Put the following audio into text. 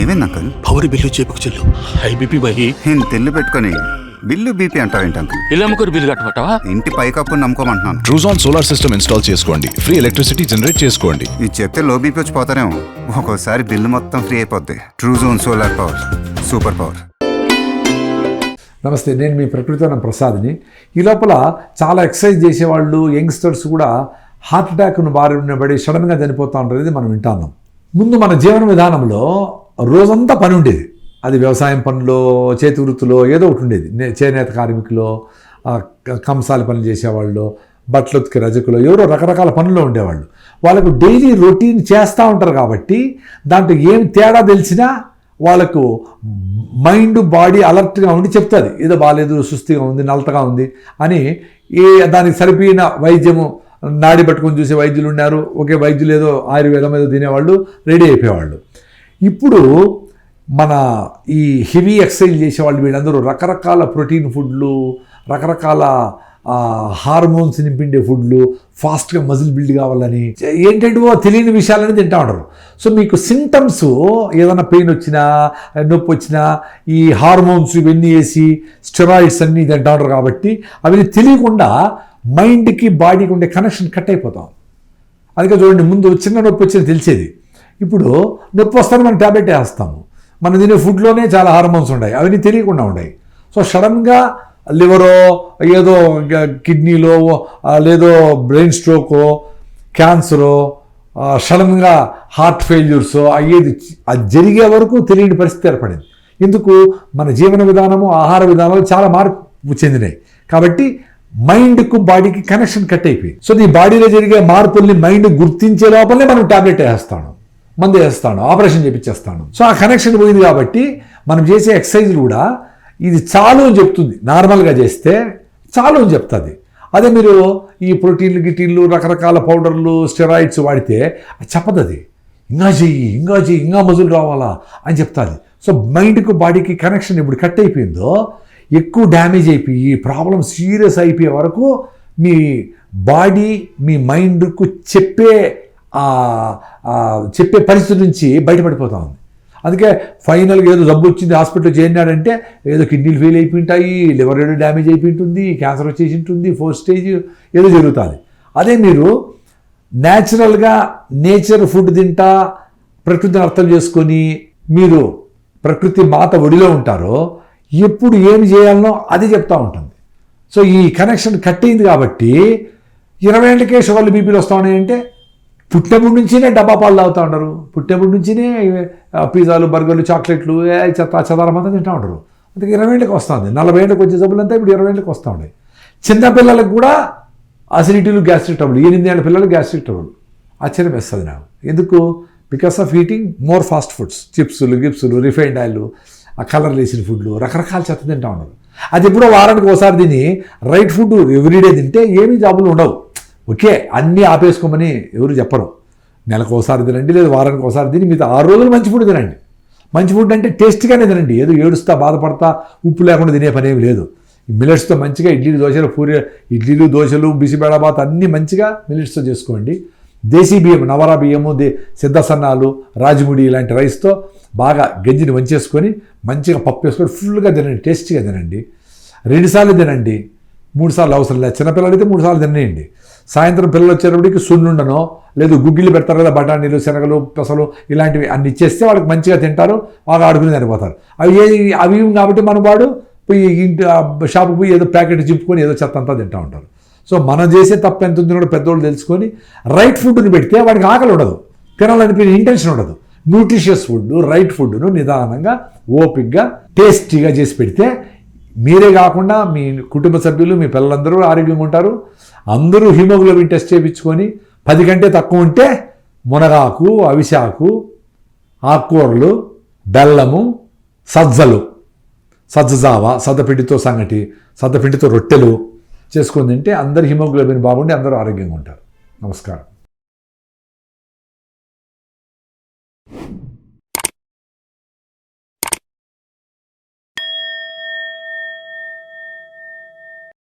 ఏమైంది uncle power bill చేపుకు చెల్లు. హై బీపీ బై. నేను తెల్లు పెట్టుకొని బిల్లు బీపీ అంటావేంటి అంకుల్ ఇలా అమ్ముకోరు బిల్లు కట్టమంటావా? ఇంటి పైకప్పు నమ్ముకోమంటున్నాను. ట్రూజాన్ సోలార్ సిస్టమ్ ఇన్స్టాల్ చేసుకోండి. ఫ్రీ ఎలక్ట్రిసిటీ జనరేట్ చేసుకోండి. ఇది చెప్తే లో బీపీ వచ్చి పోతారేమో. ఒక్కోసారి బిల్లు మొత్తం ఫ్రీ అయిపోద్ది. Truzon solar power super power నమస్తే నేను మీ ప్రకృతివనం ప్రసాద్ని. ఈ లోపల చాలా ఎక్సర్సైజ్ చేసేవాళ్ళు యంగ్స్టర్స్ కూడా హార్ట్ అటాక్ను బారిన పడి సడన్గా చనిపోతూ ఉంటారు ఇది మనం వింటున్నాం ముందు మన జీవన విధానంలో రోజంతా పని ఉండేది. అది వ్యవసాయం పనులో చేతి వృత్తిలో ఏదో ఒకటి ఉండేది. నే- చేనేత కార్మికులు కంసాలి పనులు చేసేవాళ్ళు బట్టలు ఉతికి రజకులు ఎవరో రకరకాల పనుల్లో ఉండేవాళ్ళు. వాళ్ళకు డైలీ రొటీన్ చేస్తూ ఉంటారు కాబట్టి దాంట్లో ఏం తేడా తెలిసినా వాళ్ళకు మైండ్ బాడీ అలర్ట్గా ఉండి చెప్తుంది. ఏదో బాగాలేదు సుస్థిగా ఉంది నలతగా ఉంది అని ఏ దానికి సరిపోయిన వైద్యము నాడి పట్టుకొని చూసే వైద్యులు ఉన్నారు. ఒకే వైద్యులు ఏదో ఆయుర్వేదం ఏదో తినేవాళ్ళు రెడీ అయిపోయేవాళ్ళు. ఇప్పుడు మన ఈ హెవీ ఎక్సర్సైజ్ చేసేవాళ్ళు వీళ్ళందరూ రకరకాల ప్రోటీన్ ఫుడ్లు రకరకాల హార్మోన్స్ నింపిండే ఫుడ్లు ఫాస్ట్గా మజిల్ బిల్డ్ కావాలని ఏంటంటే ఓ తెలియని విషయాలని తింటా ఉంటారు. సో మీకు సింటమ్స్ ఏదైనా పెయిన్ వచ్చినా నొప్పి వచ్చినా ఈ హార్మోన్స్ ఇవన్నీ వేసి స్టెరాయిడ్స్ అన్నీ తింటా ఉంటారు కాబట్టి అవి తెలియకుండా మైండ్కి బాడీకి ఉండే కనెక్షన్ కట్ అయిపోతాం. అందుకే చూడండి ముందు చిన్న నొప్పి వచ్చింది తెలిసేది. ఇప్పుడు నొప్పి వస్తాను మనం ట్యాబ్లెట్ వేస్తాము. మనం తినే ఫుడ్లోనే చాలా హార్మోన్స్ ఉన్నాయి అవన్నీ తెలియకుండా ఉన్నాయి సో సడన్గా లివరో ఏదో కిడ్నీలో లేదో బ్రెయిన్ స్ట్రోకో క్యాన్సరో సడన్గా హార్ట్ ఫెయిల్యూర్స్ అయ్యేది అది జరిగే వరకు తెలియని పరిస్థితి ఏర్పడింది. ఇందుకు మన జీవన విధానము ఆహార విధానాలు చాలా మార్పు చెందినాయి. కాబట్టి మైండ్కు బాడీకి కనెక్షన్ కట్ అయిపోయింది. సో ఈ బాడీలో జరిగే మార్పుల్ని మైండ్ గుర్తించే లోపలనే మనం టాబ్లెట్ వేస్తాను. మందు వేస్తాను ఆపరేషన్ చేపించేస్తాను సో ఆ కనెక్షన్ పోయింది కాబట్టి మనం చేసే ఎక్సర్సైజ్ కూడా ఇది చాలు అని చెప్తుంది. నార్మల్గా చేస్తే చాలు అని చెప్తుంది. అదే మీరు ఈ ప్రోటీన్లు గిటీన్లు రకరకాల పౌడర్లు స్టెరాయిడ్స్ వాడితే చెప్పదు అది ఇంకా చెయ్యి ఇంకా చెయ్యి ఇంకా మజులు రావాలా? అని చెప్తుంది. సో మైండ్కు బాడీకి కనెక్షన్ ఇప్పుడు కట్ అయిపోయిందో ఎక్కువ డ్యామేజ్ అయిపోయి ప్రాబ్లం సీరియస్ అయిపోయే వరకు మీ బాడీ మీ మైండ్కు చెప్పే చెప్పే పరిస్థితి నుంచి బయటపడిపోతా ఉంది. అందుకే ఫైనల్గా ఏదో జబ్బు వచ్చింది హాస్పిటల్ చేరినాడంటే ఏదో కిడ్నీలు ఫెయిల్ అయిపోయింటాయి లివర్ ఏదో డ్యామేజ్ అయిపోయి ఉంటుంది క్యాన్సర్ వచ్చేసి ఉంటుంది ఫోర్త్ స్టేజ్ ఏదో జరుగుతుంది. అదే మీరు న్యాచురల్గా నేచర్ ఫుడ్ తింటా ప్రకృతిని అర్థం చేసుకొని మీరు ప్రకృతి మాత ఒడిలో ఉంటారో ఎప్పుడు ఏమి చేయాలనో అది చెప్తా ఉంటుంది. సో ఈ కనెక్షన్ కట్ అయింది కాబట్టి ఇరవై ఏళ్ళకే షుగర్లు బీపీలు వస్తూ ఉన్నాయంటే పుట్టినప్పటి నుంచినే డబ్బా పాలు తాగుతూ ఉంటారు. పుట్టినప్పటి నుంచినే పిజ్జాలు బర్గర్లు చాక్లెట్లు ఏ చెత్త చెదారం అంతా తింటూ ఉండరు అందుకే ఇరవై ఏళ్ళకి వస్తుంది. నలభై ఏళ్ళకి వచ్చే జబ్బులంతా ఇప్పుడు ఇరవై ఏళ్ళకి వస్తూ ఉన్నాయి. చిన్నపిల్లలకు కూడా అసిడిటీలు గ్యాస్ట్రిక్ ట్రబుల్ ఎనిమిది ఏళ్ళ పిల్లలు గ్యాస్ట్రిక్ ట్రబుల్ ఆశ్చర్యం వేస్తుంది నాకు. ఎందుకు? Because of eating more fast foods చిప్స్లు గిప్సులు రిఫైన్డ్ ఆయిల్ ఆ కలర్ వేసిన ఫుడ్లు రకరకాల చెత్త తింటా ఉండరు అది ఎప్పుడో వారానికి ఒకసారి తిని రైట్ ఫుడ్ ఎవ్రీడే తింటే ఏమీ జాబులు ఉండవు. ఓకే అన్నీ ఆపేసుకోమని ఎవరు చెప్పరు. నెలకు ఒకసారి తినండి లేదు వారానికి ఒకసారి తిని మిగతా ఆరు రోజులు మంచి ఫుడ్ తినండి. మంచి ఫుడ్ అంటే టేస్ట్గానే తినండి. ఏదో ఏడుస్తా బాధపడతా ఉప్పు లేకుండా తినే పనేమి లేదు. మిలెట్స్తో మంచిగా ఇడ్లీలు దోశలు పూరి ఇడ్లీలు దోశలు బిసిబేడాబాత్ అన్నీ మంచిగా మిలెట్స్తో చేసుకోండి. దేశీ బియ్యం నవరా బియ్యము దే సిద్ధసన్నాలు రాజముడి ఇలాంటి రైస్తో బాగా గంజిని వంచేసుకొని మంచిగా పప్పు వేసుకొని ఫుల్గా తినండి టేస్టీగా తినండి. రెండుసార్లు తినండి మూడు సార్లు అవసరం లేదు. చిన్నపిల్లలు అయితే మూడు సార్లు తినేయండి. సాయంత్రం పిల్లలు వచ్చేటప్పటికి సున్నుండనో లేదు గుగ్గిళ్ళు పెడతారు కదా బఠానీలు శనగలు పెసలు ఇలాంటివి అన్ని ఇచ్చేస్తే వాళ్ళకి మంచిగా తింటారు వాళ్ళు ఆడుకుని సరిపోతారు అవి ఏ అవి కాబట్టి మన వాడు పోయి ఇంటి షాపుకి పోయి ఏదో ప్యాకెట్ చింపుకొని ఏదో చెత్త అంతా తింటూ ఉంటారు. సో మనం చేసే తప్పు ఎంత ఉందో కూడా పెద్దోళ్ళు తెలుసుకొని రైట్ ఫుడ్ని పెడితే వాడికి ఆకలి ఉండదు. తినాలనిపించే ఇంటెన్షన్ ఉండదు. న్యూట్రిషియస్ ఫుడ్ రైట్ ఫుడ్ను నిదానంగా ఓపిక్గా టేస్టీగా చేసి పెడితే మీరే కాకుండా మీ కుటుంబ సభ్యులు మీ పిల్లలందరూ ఆరోగ్యంగా ఉంటారు. అందరూ హిమోగ్లోబిన్ టెస్ట్ చేయించుకొని పది కంటే తక్కువ ఉంటే మునగాకు అవిశాకు ఆకుకూరలు బెల్లము సజ్జలు సజ్జజావ సద్దపిండితో సంగటి సద్దపిండితో రొట్టెలు చేసుకొని తింటే అందరు హిమోగ్లోబిన్ బాగుండి అందరూ ఆరోగ్యంగా ఉంటారు. నమస్కారం.